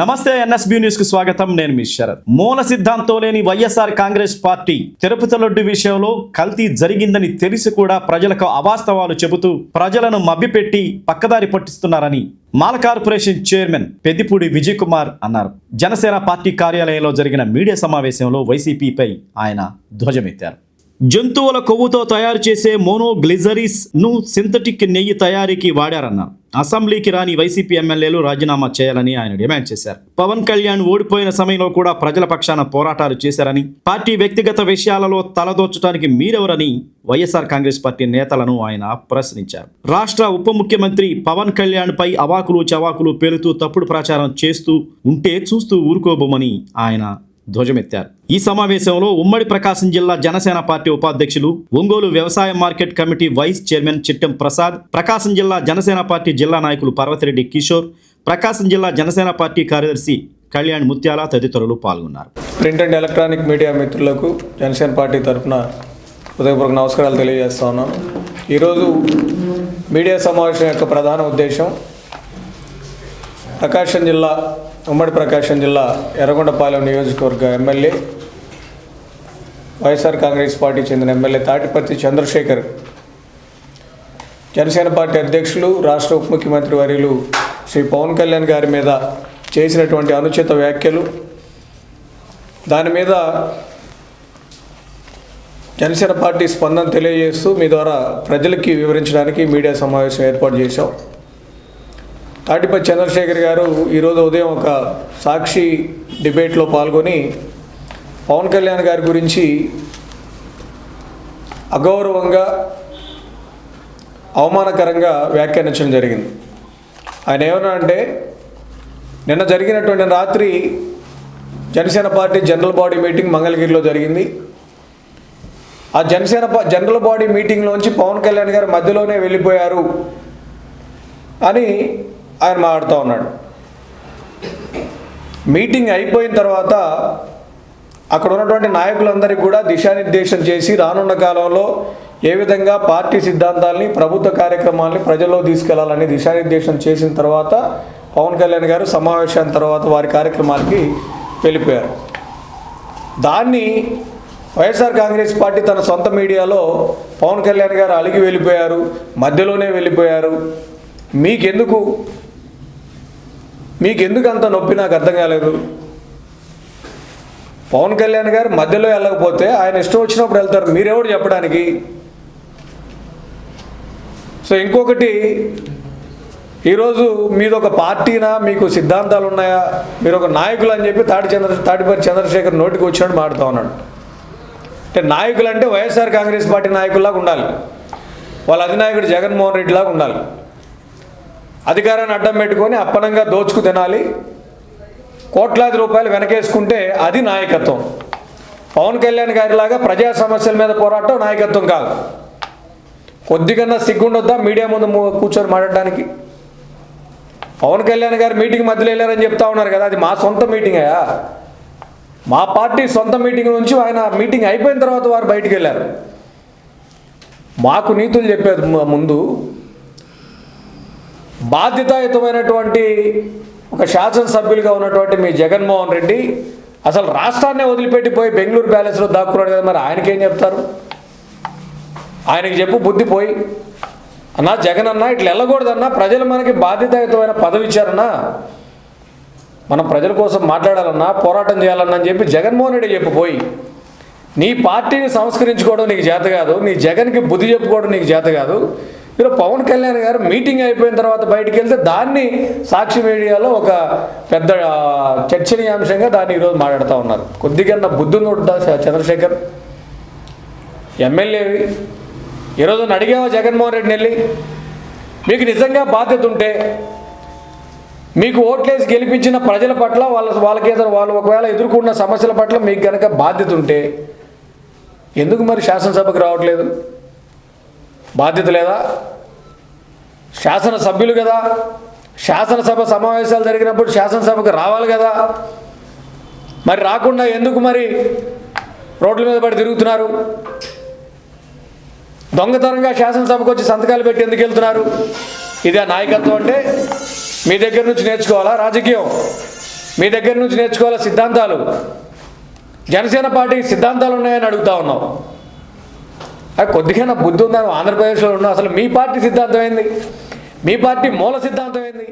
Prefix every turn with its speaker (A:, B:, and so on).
A: నమస్తే ఎన్ఎస్బి న్యూస్కు స్వాగతం. నేను మీ శరత్. మూల సిద్ధాంతం లేని YSR Congress party Tirupati laddu విషయంలో కల్తీ జరిగిందని తెలిసి కూడా ప్రజలకు అవాస్తవాలు చెబుతూ ప్రజలను మభ్యపెట్టి పక్కదారి పట్టిస్తున్నారని మాల కార్పొరేషన్ చైర్మన్ పెద్దిపూడి విజయ్ కుమార్ అన్నారు. జనసేన పార్టీ కార్యాలయంలో జరిగిన మీడియా సమావేశంలో వైసీపీపై ఆయన ధ్వజమెత్తారు. జంతువుల కొవ్వుతో తయారు చేసే మోనోగ్లిజరీస్ను సింథటిక్ నెయ్యి తయారీకి వాడారన్నారు అసెంబ్లీకి రాని వైసీపీ ఎమ్మెల్యేలు రాజీనామా చేయాలని ఆయన డిమాండ్ చేశారు. పవన్ కళ్యాణ్ ఓడిపోయిన సమయంలో కూడా ప్రజల పక్షాన పోరాటాలు చేశారని పార్టీ వ్యక్తిగత విషయాలలో తలదోచడానికి మీరెవరని వైఎస్ఆర్ కాంగ్రెస్ పార్టీ నేతలను ఆయన ప్రశ్నించారు. రాష్ట్ర ఉప ముఖ్యమంత్రి పవన్ కళ్యాణ్ పై అవాకులు చవాకులు పేలుతూ తప్పుడు ప్రచారం చేస్తూ ఉంటే చూస్తూ ఊరుకోబోమని ఆయన ధ్వజమెత్తారు. ఈ సమావేశంలో ఉమ్మడి ప్రకాశం జిల్లా జనసేన పార్టీ ఉపాధ్యక్షులు ఒంగోలు వ్యవసాయ market committee vice chairman Chittem Prasad Prakasam జిల్లా జనసేన పార్టీ జిల్లా నాయకులు పర్వతిరెడ్డి కిషోర్ ప్రకాశం జిల్లా జనసేన పార్టీ కార్యదర్శి కళ్యాణ్ ముత్యాల తదితరులు పాల్గొన్నారు.
B: ప్రింట్ అండ్ ఎలక్ట్రానిక్ మీడియా మిత్రులకు జనసేన పార్టీ తరఫున హృదయపూర్వక నమస్కారాలు తెలియజేస్తా ఉన్నాను. ఈరోజు మీడియా సమావేశం యొక్క ప్రధాన ఉద్దేశం ప్రకాశం జిల్లా ఉమ్మడి ప్రకాశం జిల్లా ఎర్రగొండపాలెం నియోజకవర్గ ఎమ్మెల్యే వైఎస్ఆర్ కాంగ్రెస్ పార్టీ చెందిన ఎమ్మెల్యే తాటిపత్తి చంద్రశేఖర్ జనసేన పార్టీ అధ్యక్షులు రాష్ట్ర ఉప ముఖ్యమంత్రి వర్యులు శ్రీ పవన్ కళ్యాణ్ గారి మీద చేసినటువంటి అనుచిత వ్యాఖ్యలు. దాని మీద జనసేన పార్టీ స్పందన తెలియజేస్తూ మీ ద్వారా ప్రజలకి వివరించడానికి మీడియా సమావేశం ఏర్పాటు చేశాం. తాటిపతి చంద్రశేఖర్ గారు ఈరోజు ఉదయం ఒక సాక్షి డిబేట్లో పాల్గొని పవన్ కళ్యాణ్ గారి గురించి అగౌరవంగా అవమానకరంగా వ్యాఖ్యానించడం జరిగింది. ఆయన ఏమన్నా అంటే నిన్న జరిగినటువంటి రాత్రి Janasena party general body meeting మంగళగిరిలో జరిగింది. ఆ జనసేన జనరల్ బాడీ మీటింగ్లోంచి పవన్ కళ్యాణ్ గారు మధ్యలోనే వెళ్ళిపోయారు. అని ఆయన మాట్లాడుతూ ఉన్నాడు. మీటింగ్ అయిపోయిన తర్వాత అక్కడ ఉన్నటువంటి నాయకులందరికీ కూడా దిశానిర్దేశం చేసి రానున్న కాలంలో ఏ విధంగా పార్టీ సిద్ధాంతాల్ని ప్రభుత్వ కార్యక్రమాల్ని ప్రజల్లో తీసుకెళ్ళాలని దిశానిర్దేశం చేసిన తర్వాత పవన్ కళ్యాణ్ గారు సమావేశం తర్వాత వారి కార్యక్రమాలకి వెళ్ళిపోయారు. దాన్ని వైఎస్ఆర్ కాంగ్రెస్ పార్టీ తన సొంత మీడియాలో పవన్ కళ్యాణ్ గారు అలిగి వెళ్ళిపోయారు మధ్యలోనే వెళ్ళిపోయారు. మీకెందుకు మీకెందుకు అంత నొప్పి నాకు అర్థం కాలేదు? పవన్ కళ్యాణ్ గారు మధ్యలో వెళ్ళకపోతే ఆయన ఇష్టం వచ్చినప్పుడు వెళ్తారు. మీరెవడు చెప్పడానికి? సో ఇంకొకటి ఈరోజు మీద ఒక పార్టీనా? మీకు సిద్ధాంతాలు ఉన్నాయా మీరు ఒక నాయకులు అని చెప్పి తాటి చంద్ర తాటిపరి చంద్రశేఖర్ నోటికి వచ్చినట్టు మాడుతూ ఉన్నాడు. అంటే నాయకులు అంటే వైఎస్ఆర్ కాంగ్రెస్ పార్టీ నాయకుల్లాగా ఉండాలి. వాళ్ళ అధినాయకుడు జగన్మోహన్ రెడ్డిలాగా ఉండాలి. అధికారాన్ని అడ్డం పెట్టుకొని అప్పనంగా దోచుకు తినాలి. కోట్లాది రూపాయలు వెనకేసుకుంటే అది నాయకత్వం. పవన్ కళ్యాణ్ గారిలాగా ప్రజా సమస్యల మీద పోరాటం నాయకత్వం కాదు. కొద్దిగన్నా సిగ్గుండొద్దా మీడియా ముందు కూర్చొని మాట్లాడడానికి? పవన్ కళ్యాణ్ గారు మీటింగ్ మధ్యలో వెళ్ళారని చెప్తా ఉన్నారు కదా అది మా సొంత మీటింగ్ అయ్యా. మా పార్టీ సొంత మీటింగ్ నుంచి ఆయన మీటింగ్ అయిపోయిన తర్వాత వారు బయటికి వెళ్ళారు. మాకు నీతులు చెప్పేది ముందు. బాధ్యతాయుతమైనటువంటి ఒక శాసనసభ్యులుగా ఉన్నటువంటి మీ జగన్మోహన్ రెడ్డి అసలు రాష్ట్రాన్నే వదిలిపెట్టిపోయి బెంగళూరు ప్యాలెస్లో దాక్కున్నాడు కదా మరి ఆయనకేం చెప్తారు? ఆయనకి చెప్పు బుద్ధి పోయి. అన్నా జగన్ అన్న ఇట్లా వెళ్ళకూడదన్నా ప్రజలు మనకి బాధ్యతాయుతమైన పదవి ఇచ్చారన్నా మనం ప్రజల కోసం మాట్లాడాలన్నా పోరాటం చేయాలన్నా అని చెప్పి జగన్మోహన్ రెడ్డి చెప్పు పోయి. నీ పార్టీని సంస్కరించుకోవడం నీకు చేత కాదు నీ జగన్కి బుద్ధి చెప్పుకోవడం నీకు చేత కాదు మీరు పవన్ కళ్యాణ్ గారు మీటింగ్ అయిపోయిన తర్వాత బయటికి వెళ్తే దాన్ని సాక్షి మీడియాలో ఒక పెద్ద చర్చనీయాంశంగా దాన్ని ఈరోజు మాట్లాడుతూ ఉన్నారు. కొద్దిగా బుద్ధి ఉందా చంద్రశేఖర్. ఎమ్మెల్యేవి. ఈరోజు నన్ను అడిగావా జగన్మోహన్ రెడ్డిని వెళ్ళి? మీకు నిజంగా బాధ్యత ఉంటే మీకు ఓట్లేసి గెలిపించిన ప్రజల పట్ల వాళ్ళ వాళ్ళకేదో వాళ్ళు ఒకవేళ ఎదుర్కొన్న సమస్యల పట్ల మీకు కనుక బాధ్యత ఉంటే ఎందుకు మరి శాసనసభకు రావట్లేదు? బాధ్యత లేదా? శాసనసభ్యులు కదా. శాసనసభ సమావేశాలు జరిగినప్పుడు శాసనసభకు రావాలి కదా. మరి రాకుండా ఎందుకు మరి రోడ్ల మీద పడి తిరుగుతున్నారు? దొంగతనంగా శాసనసభకు వచ్చి సంతకాలు పెట్టి ఎందుకు వెళ్తున్నారు? ఇదే నాయకత్వం అంటే మీ దగ్గర నుంచి నేర్చుకోవాలా రాజకీయం? మీ దగ్గర నుంచి నేర్చుకోవాలా సిద్ధాంతాలు? జనసేన పార్టీకి సిద్ధాంతాలు ఉన్నాయని అడుగుతా ఉన్నావు అది కొద్దిగా బుద్ధి ఉందని ఆంధ్రప్రదేశ్లో ఉన్న అసలు మీ పార్టీ సిద్ధాంతం ఏంది మీ పార్టీ మూల సిద్ధాంతం ఏంది